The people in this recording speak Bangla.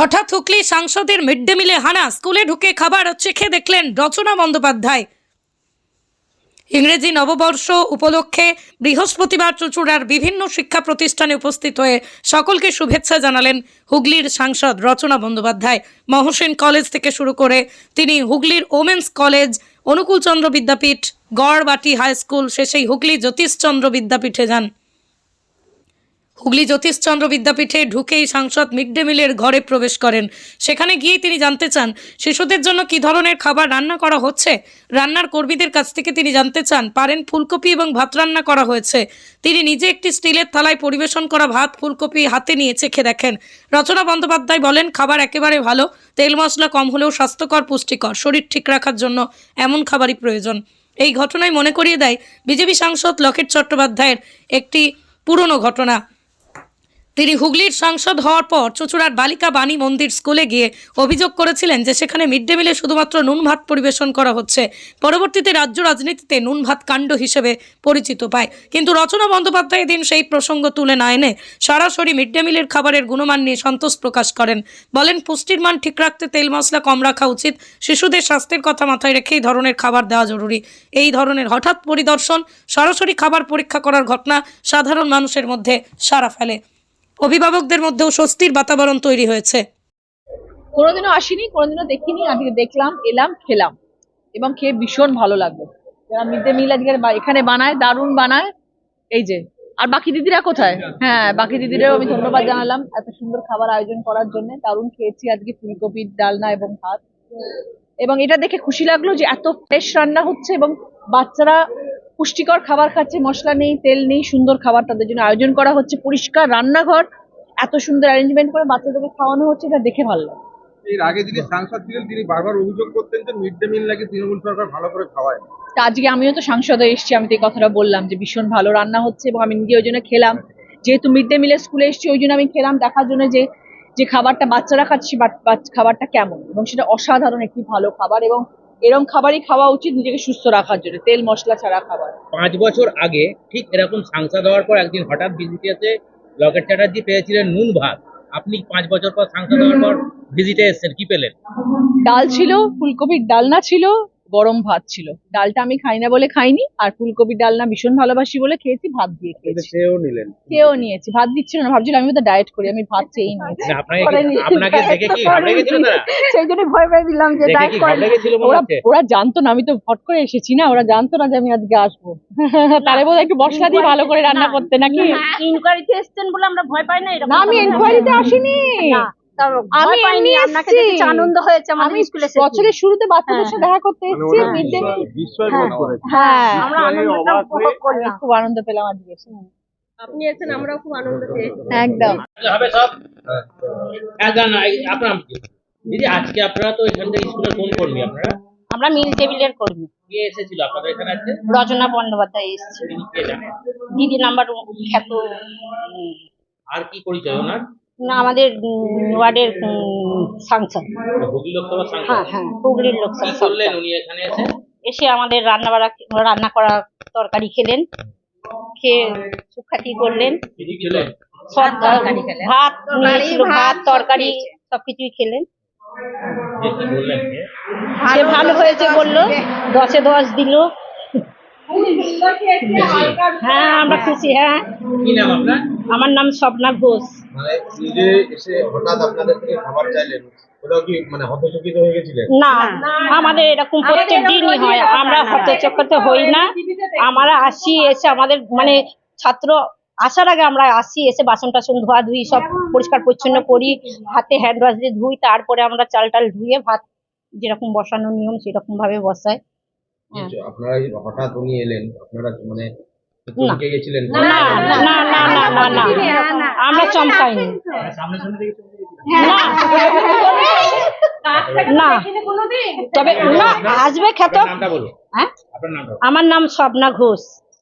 হঠাৎ হুগলি সাংসদের মিড ডে মিলে হানা, স্কুলে ঢুকে খাবার চেখে দেখলেন রচনা বন্দ্যোপাধ্যায়। ইংরেজি নববর্ষ উপলক্ষে বৃহস্পতিবার চুচুড়ার বিভিন্ন শিক্ষা প্রতিষ্ঠানে উপস্থিত হয়ে সকলকে শুভেচ্ছা জানালেন হুগলির সাংসদ রচনা বন্দ্যোপাধ্যায়। মহসেন কলেজ থেকে শুরু করে তিনি হুগলির women's college, Anukulchandra Vidyapith, Garbati high school, শেষেই হুগলি জ্যোতিষচন্দ্র বিদ্যাপীঠে যান। হুগলি জ্যোতিষচন্দ্র বিদ্যাপীঠে ঢুকেই সাংসদ মিড ডে মিলের ঘরে প্রবেশ করেন। সেখানে গিয়ে তিনি জানতে চান, শিশুদের জন্য কী ধরনের খাবার রান্না করা হচ্ছে? রান্নার কর্মীদের কাছ থেকে তিনি জানতে চান, পারেন ফুলকপি এবং ভাত রান্না করা হয়েছে। তিনি নিজে একটি স্টিলের থালায় পরিবেশন করা ভাত ফুলকপি হাতে নিয়ে চেখে দেখেন। রচনা বন্দ্যোপাধ্যায় বলেন, খাবার একেবারে ভালো, তেল মশলা কম হলেও স্বাস্থ্যকর, পুষ্টিকর, শরীর ঠিক রাখার জন্য এমন খাবারই প্রয়োজন। এই ঘটনায় মনে করিয়ে দেয়, বিজেপি সাংসদ লকেট চট্টোপাধ্যায়ের একটি পুরনো ঘটনা। তিনি হুগলির সাংসদ হওয়ার পর চুচুড়ার বালিকা বাণী মন্দির স্কুলে গিয়ে অভিযোগ করেছিলেন যে সেখানে মিড ডে মিলে শুধুমাত্র নুন ভাত পরিবেশন করা হচ্ছে। পরবর্তীতে রাজ্য রাজনীতিতে নুন ভাত কাণ্ড হিসেবে পরিচিত পায়। কিন্তু রচনা বন্দ্যোপাধ্যায় দিন সেই প্রসঙ্গ তুলে না এনে সরাসরি মিড ডে মিলের খাবারের গুণমান নিয়ে সন্তোষ প্রকাশ করেন। বলেন, পুষ্টির মান ঠিক রাখতে তেল, মশলা কম রাখা উচিত। শিশুদের স্বাস্থ্যের কথা মাথায় রেখে এই ধরনের খাবার দেওয়া জরুরি। এই ধরনের হঠাৎ পরিদর্শন, সরাসরি খাবার পরীক্ষা করার ঘটনা সাধারণ মানুষের মধ্যে সাড়া ফেলে। অভিভাবকদের মধ্যেও স্বস্তির বাতাবরণ তৈরি হয়েছে। কোনোদিনও আসিনি, কোনোদিনও দেখিনি আজকে দেখলাম, এলাম, খেলাম। এবং খেয়ে ভীষণ ভালো লাগল। মিড ডে মিল আজকে এখানে বানায়, দারুণ বানায়, এই যে। আর বাকি দিদিরা কোথায়? হ্যাঁ বাকি দিদিরাও আমি ধন্যবাদ জানালাম এত সুন্দর খাবার আয়োজন করার জন্য। দারুণ খেয়েছি আজকে ফুলকপির ডালনা এবং ভাত। এবং এটা দেখে খুশি লাগল যে এত ফ্রেশ রান্না হচ্ছে এবং বাচ্চারা পুষ্টিকর খাবার খাচ্ছে মশলা নেই তেল নেই সুন্দর খাবার তাদের জন্য আয়োজন করা হচ্ছে পরিষ্কার রান্নাঘর এত সুন্দর অ্যারেঞ্জমেন্ট করে বাচ্চাদেরকে খাওয়ানো হচ্ছে এটা দেখে ভালো লাগে। এর আগে যিনি সাংসদ ছিলেন তিনি বারবার অভিযোগ করতেন যে মিড ডে মিল নাকি তৃণমূল সরকার ভালো করে খাওয়ায়। তা আজকে আমিও তো সাংসদে এসেছি আমি তো এই কথাটা বললাম যে ভীষণ ভালো রান্না হচ্ছে এবং আমি নিজে ওই জন্য খেলাম। যেহেতু মিড ডে মিলের স্কুলে এসেছি ওই জন্য আমি খেলাম দেখার জন্য যে যে খাবারটা বাচ্চারা খাচ্ছে খাবারটা কেমন? এবং সেটা অসাধারণ একটি ভালো খাবার এবং এরকম খাবারই খাওয়া উচিত নিজেকে সুস্থ রাখার জন্য তেল মশলা ছাড়া খাবার। পাঁচ বছর আগে ঠিক এরকম সাংসদ দেওয়ার পর একদিন হঠাৎ ভিজিটে এসে লকেট চ্যাটার্জি পেয়েছিলেন নুন ভাত। আপনি পাঁচ বছর পর সাংসদ হওয়ার পর ভিজিটে এসেছেন কি পেলেন? ডাল ছিল ফুলকপির ডালনা ছিল গরম ভাত ছিল। ডালটা আমি খাই না বলে খাইনি আর ফুলকপির ডালনা ভীষণ ভালোবাসি বলে খেয়েছি ভাত দিয়ে খেয়েছি। নিলেন। খেয়েও নিয়েছি ভাত দিচ্ছিল না ভাবছিলাম আমি তো ডায়েট করি আমি ভাত চেয়েই নিয়েছি। আপনাকে দেখে কি ঘাবড়ে গেছিল তারা? সেই জন্য ভয় পেয়ে দিলাম যে ডায়েট করে। ওরা ওরা জানতো না আমি তো ফট করে এসেছি না ওরা জানতো না যে আমি আজকে আসব। তারে বোধহয় একটু মশলা দিয়ে ভালো করে রান্না করতে নাকি? ইনকোয়ারিতে এসছেন বলে আমরা ভয় পাই না এরকম না আমি এনকোয়ারিতে আসিনি। না, আমি এমনি আপনাকে দেখে আনন্দ হয়েছে আমি আমাদের স্কুলে বছরের শুরুতে বাচ্চাদের সাথে দেখা করতে মানে এসেছি করেছে। হ্যাঁ। আমরা আনন্দটা উপভোগ করলাম। খুব আনন্দ পেলাম আজকে আপনি এসেছেন আমরাও খুব আনন্দ পেয়েছি। একদম। হবে সব? হ্যাঁ। আপনার দিদি আজকে আপনারা তো এখান থেকে স্কুলের কোন কর্মী আপনারা? আমরা মিল টেবিলের কর্মী। কে এসেছিল আপনাদের এখানে আজকে? রচনা বন্দ্যোপাধ্যায় এসেছি। তিনি কে জানেন দিদি নাম্বার খ্যাত আর কি পরিচয় ওনার? না আমাদের উম, ওয়ার্ডের উম, সাংসদ। হ্যাঁ হ্যাঁ হুগলির কি লোকসভা সাংসদ। এসে? এসে আমাদের রান্না বাড়া রান্না করা তরকারি খেলেন। খেয়ে সুখাতি করলেন। সব ভাত নিয়েছিল ভাত তরকারি সবকিছুই খেলেন? সে ভালো হয়েছে বলল। দশে দশ দিল। হ্যাঁ আমরা খুশি হ্যাঁ। কি নাম আপনার? আমার নাম স্বপ্না ঘোষ। মানে নিজে এসে হঠাৎ আপনাদের থেকে খাবার চাইলেন ওটাও কি মানে হয়ে না আমাদের এরকম প্রত্যেক দিনই হয়। আমরা হতচকতে হই না। আমরা আসি এসে আমাদের মানে ছাত্র আসার আগে আমরা আসি এসে বাসন টাসন ধোয়া ধুই সব পরিষ্কার পরিচ্ছন্ন করি হাতে হ্যান্ড ওয়াশ দিয়ে ধুই তারপরে আমরা চাল টাল ধুয়ে ভাত যেরকম বসানোর নিয়ম সেরকম ভাবে বসাই হ্যাঁ। আপনারা হঠাৎ উনি এলেন আপনারা মানে না। না না না না না না না আমরা চমকাইনি না না তবে না আসবে হ্যাঁ। আমার নাম স্বপ্না ঘোষ